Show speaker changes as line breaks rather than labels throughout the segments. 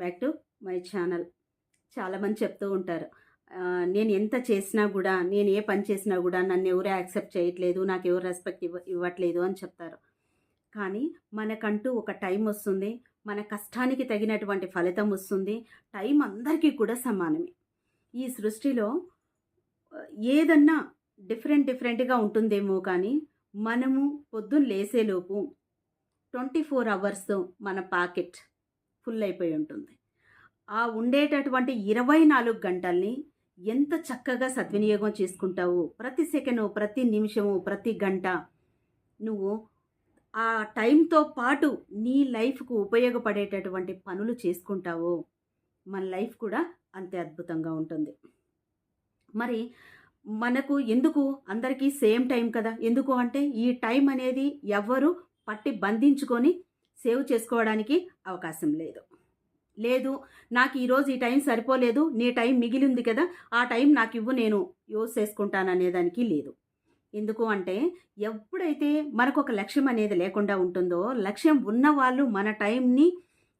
Back to my channel. చాలామంది చెప్తూ ఉంటారు. నేను ఎంత చేసినా కూడా నేను ఏ పని చేసినా కూడా నన్ను ఎవరు యాక్సెప్ట్ చేయట్లేదు నాకు ఎవరు రెస్పెక్ట్ ఇవ్వ ఇవ్వట్లేదు అని చెప్తారు. కానీ మనకంటూ ఒక టైం వస్తుంది మన కష్టానికి తగినటువంటి ఫలితం వస్తుంది టైం అందరికీ కూడా సమానమే. ఈ సృష్టిలో ఏదన్నా డిఫరెంట్ డిఫరెంట్గా ఉంటుందేమో కానీ మనము పొద్దున్న లేసేలోపు ట్వంటీ ఫోర్ అవర్స్ మన పాకెట్ ఫుల్ అయిపోయి ఉంటుంది. ఆ ఉండేటటువంటి ఇరవై నాలుగు గంటల్ని ఎంత చక్కగా సద్వినియోగం చేసుకుంటావు? ప్రతి సెకండు ప్రతి నిమిషము ప్రతి గంట నువ్వు ఆ టైంతో పాటు నీ లైఫ్కు ఉపయోగపడేటటువంటి పనులు చేసుకుంటావో. మన లైఫ్ కూడా అంతే అద్భుతంగా ఉంటుంది. మరి మనకు ఎందుకు అందరికీ సేమ్ టైం కదా? ఎందుకు అంటే ఈ టైం అనేది ఎవ్వరు పట్టి బంధించుకొని సేవ్ చేసుకోవడానికి అవకాశం లేదు. లేదు నాకు ఈరోజు ఈ టైం సరిపోలేదు నీ టైం మిగిలింది కదా ఆ టైం నాకు ఇవ్వు నేను యూజ్ చేసుకుంటాను అనేదానికి లేదు. ఎందుకు అంటే ఎప్పుడైతే మనకు ఒక లక్ష్యం అనేది లేకుండా ఉంటుందో లక్ష్యం ఉన్న వాళ్ళు మన టైంని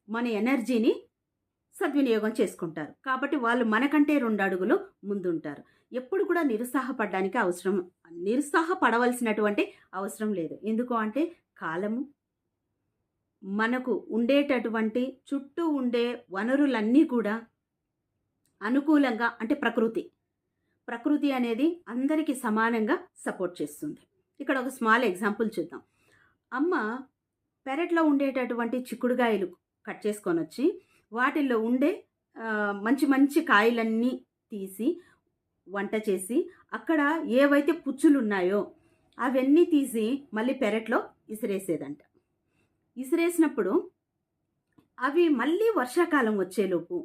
మన ఎనర్జీని సద్వినియోగం చేసుకుంటారు. కాబట్టి వాళ్ళు మనకంటే రెండు అడుగులు ముందుంటారు. ఎప్పుడు కూడా నిరుత్సాహపడడానికి అవసరం నిరుత్సాహపడవలసినటువంటి అవసరం లేదు. ఎందుకు అంటే కాలము మనకు ఉండేటటువంటి చుట్టూ ఉండే వనరులన్నీ కూడా అనుకూలంగా అంటే ప్రకృతి. ప్రకృతి అనేది అందరికీ సమానంగా సపోర్ట్ చేస్తుంది. ఇక్కడ ఒక స్మాల్ ఎగ్జాంపుల్ చూద్దాం. అమ్మ పెరట్లో ఉండేటటువంటి చిక్కుడుగాయలు కట్ చేసుకొని వచ్చి వాటిల్లో ఉండే మంచి మంచి కాయలన్నీ తీసి వంట చేసి అక్కడ ఏవైతే పుచ్చులు ఉన్నాయో అవన్నీ తీసి మళ్ళీ పెరట్లో ఇసిరేసేదంట. విసిరేసినప్పుడు అవి మళ్ళీ వర్షాకాలం వచ్చేలోపు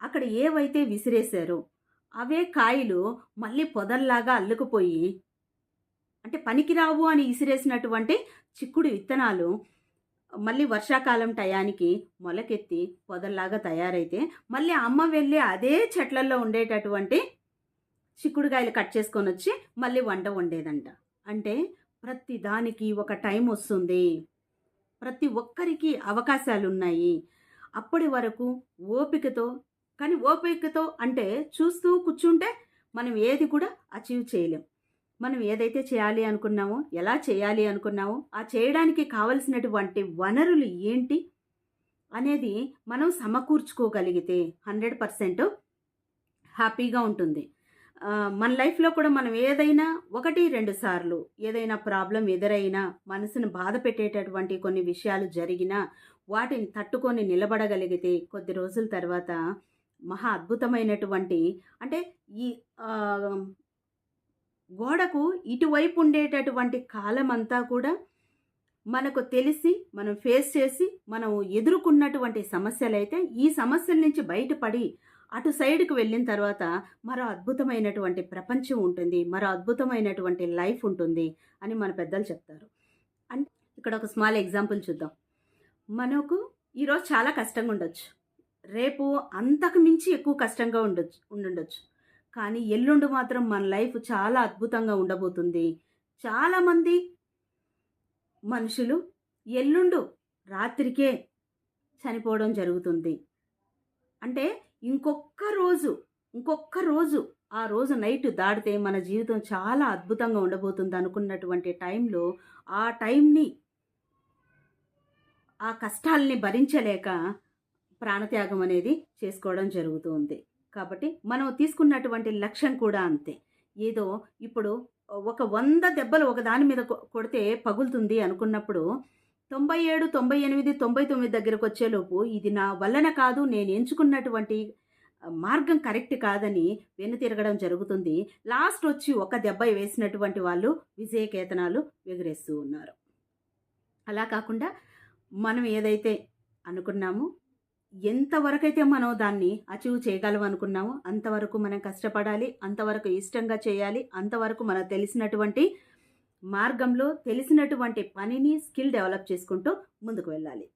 అక్కడ ఏవైతే విసిరేశారో అవే కాయలు మళ్ళీ పొదల్లాగా అల్లుకుపోయి అంటే పనికిరావు అని విసిరేసినటువంటి చిక్కుడు విత్తనాలు మళ్ళీ వర్షాకాలం టయానికి మొలకెత్తి పొదల్లాగా తయారైతే మళ్ళీ అమ్మ వెళ్ళి అదే చెట్లల్లో ఉండేటటువంటి చిక్కుడుకాయలు కట్ చేసుకొని వచ్చి మళ్ళీ వంట వండేదంట. అంటే ప్రతి దానికి ఒక టైం వస్తుంది. ప్రతి ఒక్కరికి అవకాశాలు ఉన్నాయి అప్పటి వరకు ఓపికతో కానీ ఓపికతో అంటే చూస్తూ కూర్చుంటే మనం ఏది కూడా అచీవ్ చేయలేం. మనం ఏదైతే చేయాలి అనుకున్నామో ఎలా చేయాలి అనుకున్నామో ఆ చేయడానికి కావలసినటువంటి వనరులు ఏంటి అనేది మనం సమకూర్చుకోగలిగితే హండ్రెడ్ పర్సెంట్ హ్యాపీగా ఉంటుంది. మన లైఫ్లో కూడా మనం ఏదైనా ఒకటి రెండు సార్లు ఏదైనా ప్రాబ్లం ఎదురైనా మనసును బాధ పెట్టేటటువంటి కొన్ని విషయాలు జరిగినా వాటిని తట్టుకొని నిలబడగలిగితే కొద్ది రోజుల తర్వాత మహా అద్భుతమైనటువంటి అంటే ఈ గోడకు ఇటువైపు ఉండేటటువంటి కాలం అంతా కూడా మనకు తెలిసి మనం ఫేస్ చేసి మనం ఎదుర్కొన్నటువంటి సమస్యలైతే ఈ సమస్యల నుంచి బయటపడి అటు సైడ్కి వెళ్ళిన తర్వాత మరో అద్భుతమైనటువంటి ప్రపంచం ఉంటుంది మరో అద్భుతమైనటువంటి లైఫ్ ఉంటుంది అని మన పెద్దలు చెప్తారు. అంటే ఇక్కడ ఒక స్మాల్ ఎగ్జాంపుల్ చూద్దాం. మనకు ఈరోజు చాలా కష్టంగా ఉండొచ్చు. రేపు అంతకు మించి ఎక్కువ కష్టంగా ఉండొచ్చు ఉండుండొచ్చు. కానీ ఎల్లుండి మాత్రం మన లైఫ్ చాలా అద్భుతంగా ఉండబోతుంది. చాలామంది మనుషులు ఎల్లుండు రాత్రికే చనిపోవడం జరుగుతుంది. అంటే ఇంకొక్క రోజు ఇంకొక్క రోజు ఆ రోజు నైట్ దాటితే మన జీవితం చాలా అద్భుతంగా ఉండబోతుంది అనుకున్నటువంటి టైంలో ఆ టైంని ఆ కష్టాలని భరించలేక ప్రాణత్యాగం అనేది చేసుకోవడం జరుగుతుంది. కాబట్టి మనం తీసుకున్నటువంటి లక్ష్యం కూడా అంతే. ఏదో ఇప్పుడు ఒక వంద దెబ్బలు ఒక దాని మీద కొడితే పగులుతుంది అనుకున్నప్పుడు తొంభై ఏడు తొంభై ఎనిమిది తొంభై తొమ్మిది దగ్గరకు వచ్చేలోపు ఇది నా వల్లన కాదు నేను ఎంచుకున్నటువంటి మార్గం కరెక్ట్ కాదని వెనుతిరగడం జరుగుతుంది. లాస్ట్ వచ్చి ఒక దెబ్బ వేసినటువంటి వాళ్ళు విజయకేతనాలు ఎగురేస్తూ ఉన్నారు. అలా కాకుండా మనం ఏదైతే అనుకున్నామో ఎంతవరకైతే మనం దాన్ని అచీవ్ చేయగలం అనుకున్నామో అంతవరకు మనం కష్టపడాలి అంతవరకు ఇష్టంగా చేయాలి అంతవరకు మనకు తెలిసినటువంటి మార్గంలో తెలిసినటువంటి పనిని స్కిల్ డెవలప్ చేసుకుంటూ ముందుకు వెళ్ళాలి.